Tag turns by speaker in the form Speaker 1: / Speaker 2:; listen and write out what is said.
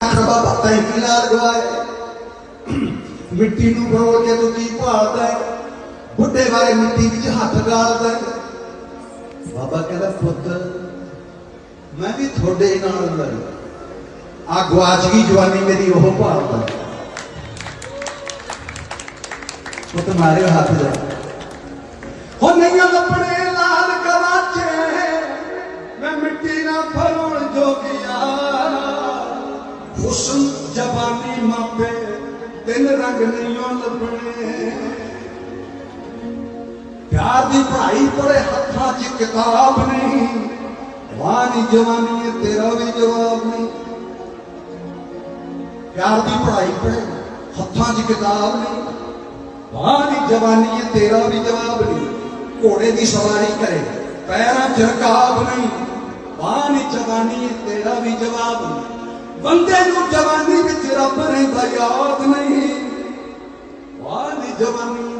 Speaker 1: ਬਾਬਾ ਤੈਂ ਕੀ ਲਾਲ ਗਵਾਏ ਮਿੱਟੀ ਨੂੰ ਫਰੋਲ ਕੇ ਤੂੰ ਕੀ ਭਾਲਦਾ ਹੈ ਬੁੱਢੇ ਬਾਰੇ ਮਿੱਟੀ ਵਿੱਚ ਹੱਥ ਗਾਲਦਾ ਹੈ ਬਾਬਾ ਕਹਿੰਦਾ ਪੁੱਤ ਮੈਂ ਵੀ ਤੁਹਾਡੇ ਨਾਲ ਲੜ ਆ ਗਵਾਚ ਗਈ ਜਵਾਨੀ ਮੇਰੀ ਉਹ ਭਾਲਦਾ ਹੈ। ਪੁੱਤ ਮਾਰਿਓ ਹੱਥ ਜਾ ਹੋ ਨਹੀਂ ਲੱਭਣੇ हुसन जवानी मापे तीन रंग नहीं लभने प्यार की पढ़ाई पढ़े हथा च किताब नहीं, वाणी जवानी है, तेरा भी जवाब नहीं। प्यार की पढ़ाई पढ़े हथा च किताब नहीं, वाणी जवानी है, तेरा भी जवाब नहीं। घोड़े की सवारी करे, पैर च रकाब नहीं, वाणी जवानी है, तेरा भी जवाब नहीं। ਬੰਦੇ ਨੂੰ ਜਵਾਨੀ ਵਿੱਚ ਰੱਬ ਰਹਿੰਦਾ ਯਾਦ ਨਹੀਂ ਵਾਨੀ ਜਵਾਨੀ